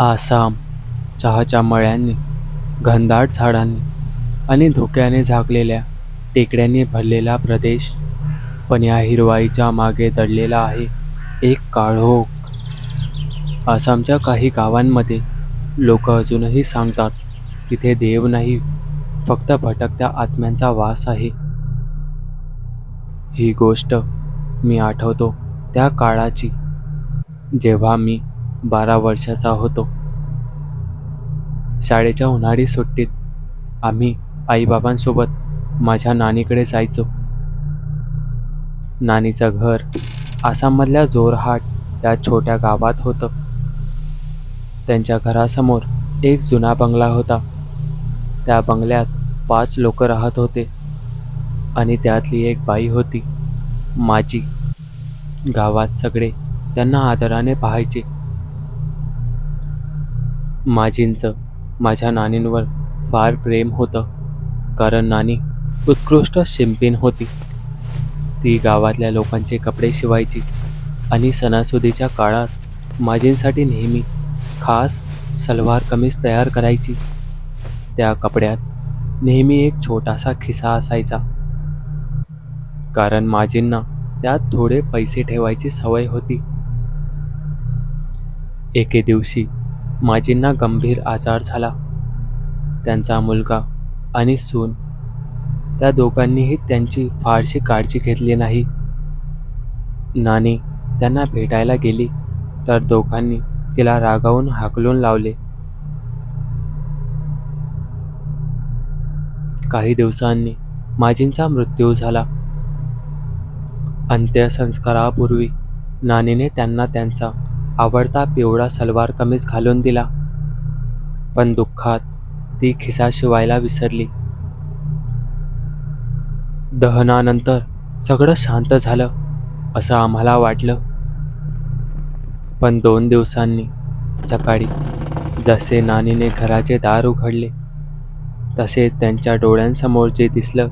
आसाम चहाच्या मळ्यांनी घनदाट झाडांनी आणि धुक्याने झाकलेल्या टेकड्यांनी भरलेला प्रदेश. पण या हिरवाईच्या मागे दडलेला आहे एक काळोख. आसामच्या काही गावांमध्ये लोक अजूनही सांगतात तिथे देव नाही फक्त भटकत्या आत्म्यांचा वास आहे. ही गोष्ट मी आठवतो त्या काळाची. जेव्हा मी बारा वर्षाचा होतो. शाळेच्या उन्हाळी सुट्टीत आम्ही आईबाबांसोबत माझ्या नानीकडे जायचो. नानीचं घर आसाममधल्या जोरहाट या छोट्या गावात होतं. त्यांच्या घरासमोर एक जुना बंगला होता. त्या बंगल्यात पाच लोक राहत होते आणि त्यातली एक बाई होती माझी गावात सगळे त्यांना आदराने पाहायचे. माझींचं माझ्या नानींवर फार प्रेम होतं. कारण नानी उत्कृष्ट शिंपीन होती. ती गावातल्या लोकांचे कपडे शिवायची आणि सणासुदीच्या काळात माझींसाठी नेहमी खास सलवार कमीज तयार करायची. त्या कपड्यात नेहमी एक छोटासा खिसा असायचा. कारण माझींना त्यात थोडे पैसे ठेवायची सवय होती. एके दिवशी माझींना गंभीर आजार झाला. त्यांचा मुलगा आणि सून त्या दोघांनीही त्यांची फारशी काळजी घेतली नाही. नानी त्यांना भेटायला गेली तर दोघांनी तिला रागावून हाकलून लावले. काही दिवसांनी माझींचा मृत्यू झाला. अंत्यसंस्कारापूर्वी नानीने त्यांना त्यांचा आवडता पिवळा सलवार कमीज घालून दिला. पण दुःखात ती खिसा शिवायला विसरली. दहनानंतर सगळं शांत झालं असं आम्हाला वाटलं. पण दोन दिवसांनी सकाळी जसे नानीने घराचे दार उघडले तसे त्यांच्या डोळ्यांसमोर जे दिसलं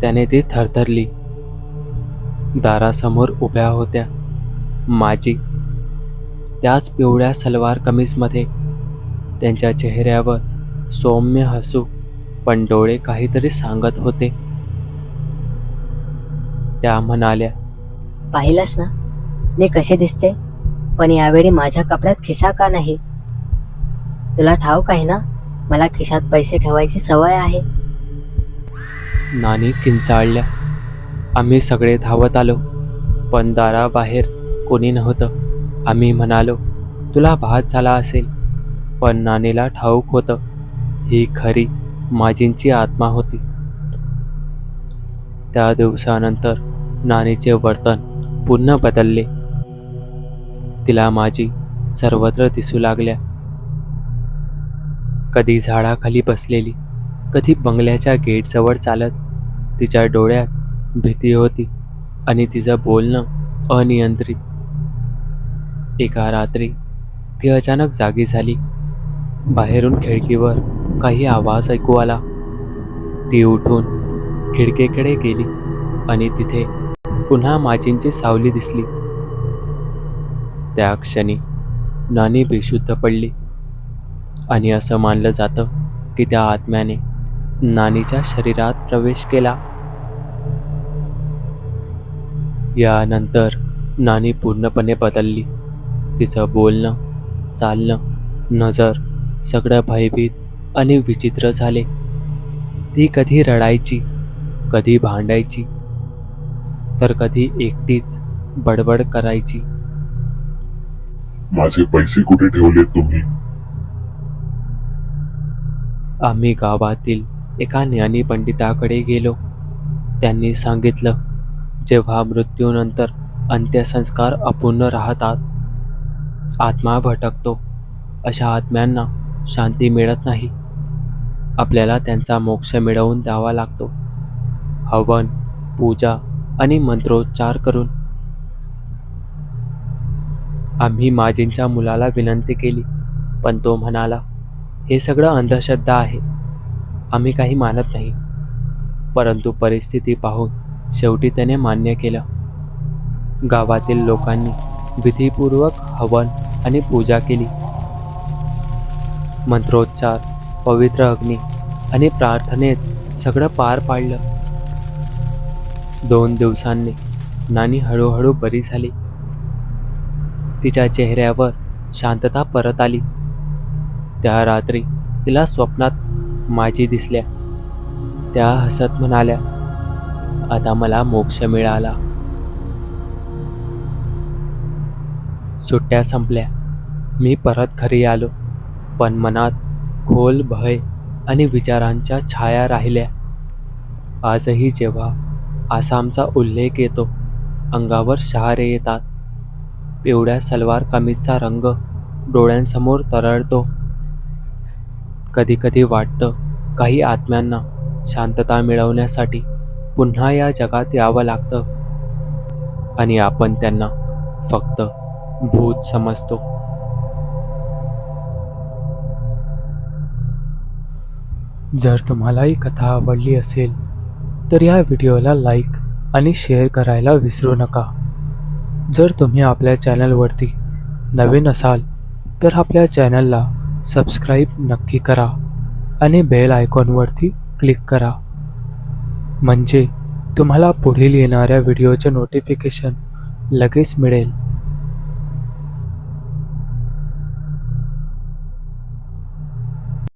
त्याने ती थरथरली. दारासमोर उभ्या होत्या. माझी त्याच पिवळ्या सलवार कमीजमध्ये त्यांच्या चेहऱ्यावर सौम्य हसू पण डोळे काहीतरी सांगत होते. त्या म्हणाल्या पाहिलंस ना? मी कसे दिसते? पण यावेळी माझ्या कपड्यात खिसा का नाही? तुला ठाऊक आहे ना? मला खिशात पैसे ठेवायची सवय आहे. नानी किंचाळल्या. आम्ही सगळे धावत आलो पण दाराबाहेर कोणी नव्हतं. आम्ही म्हणालो तुला भात झाला असेल. पण नानीला ठाऊक होतं ही खरी माझींची आत्मा होती. त्या दिवसानंतर नानीचे वर्तन पुन्हा बदलले. तिला माझी सर्वत्र दिसू लागल्या. कधी झाडाखाली बसलेली कधी बंगल्याच्या गेटजवळ चालत तिच्या डोळ्यात भीती होती आणि तिचं बोलणं अनियंत्रित एका रात्री ती अचानक जागी झाली. बाहेरून खिडकीवर काही आवाज ऐकू आला. ती उठून खिडकीकडे गेली आणि तिथे पुन्हा माचींची सावली दिसली. त्या क्षणी नानी बेशुद्ध पडली आणि असं मानलं जातं की त्या आत्म्याने नानीच्या शरीरात प्रवेश केला. यानंतर नानी पूर्णपणे बदलली. तिचं बोलणं चालणं नजर सगळं भयभीत आणि विचित्र झाले. ती कधी रडायची कधी भांडायची तर कधी एकटीच बडबड करायची. माझे पैसे कुठे ठेवले तुम्ही? आम्ही गावातील एका ज्ञानी पंडिताकडे गेलो. त्यांनी सांगितलं जेव्हा मृत्यूनंतर अंत्यसंस्कार अपूर्ण राहतात आत्मा भटकतो. अशा आत्म्यांना शांती मिळत नाही. आपल्याला त्यांचा मोक्ष मिळवून द्यावा लागतो. हवन पूजा आणि मंत्रोच्चार करून. आम्ही माझींच्या मुलाला विनंती केली पण तो म्हणाला हे सगळं अंधश्रद्धा आहे. आम्ही काही मानत नाही. परंतु परिस्थिती पाहून शेवटी त्याने मान्य केलं. गावातील लोकांनी विधीपूर्वक हवन आणि पूजा केली. मंत्रोच्चार पवित्र अग्नी आणि प्रार्थनेत सगळं पार पाडलं. दोन दिवसांनी नानी हळूहळू बरी झाली. तिच्या चेहऱ्यावर शांतता परत आली. त्या रात्री तिला स्वप्नात माझी दिसल्या. त्या हसत म्हणाल्या आता मला मोक्ष मिळाला. सुट्ट्या संपल्या. मी परत घरी आलो. पण मनात खोल भय आणि विचारांच्या छाया राहिल्या. आजही जेव्हा आसामचा उल्लेख येतो अंगावर शहारे येतात. पिवळ्या सलवार कमीजचा रंग डोळ्यांसमोर तरळतो. कधीकधी वाटतं काही आत्म्यांना शांतता मिळवण्यासाठी पुन्हा या जगात यावं लागतं. आणि आपण त्यांना फक्त भूत समजतो. जर तुम्हाला ही कथा आवडली असेल तर या व्हिडिओला लाईक आणि शेअर करायला विसरू नका. जर तुम्ही आपल्या चॅनलवरती नवीन असाल तर आपल्या चॅनलला सबस्क्राईब नक्की करा आणि बेल आयकॉनवरती क्लिक करा. म्हणजे तुम्हाला पुढील येणाऱ्या व्हिडिओचे नोटिफिकेशन लगेच मिळेल.